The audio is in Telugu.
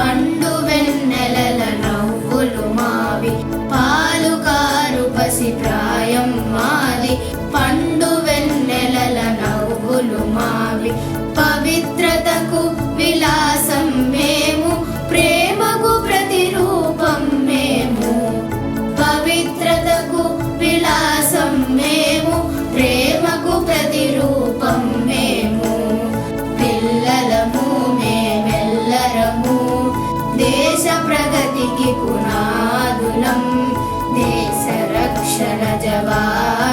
one దేశ ప్రగతికి పునాదులం దేశ రక్షణ జవాన్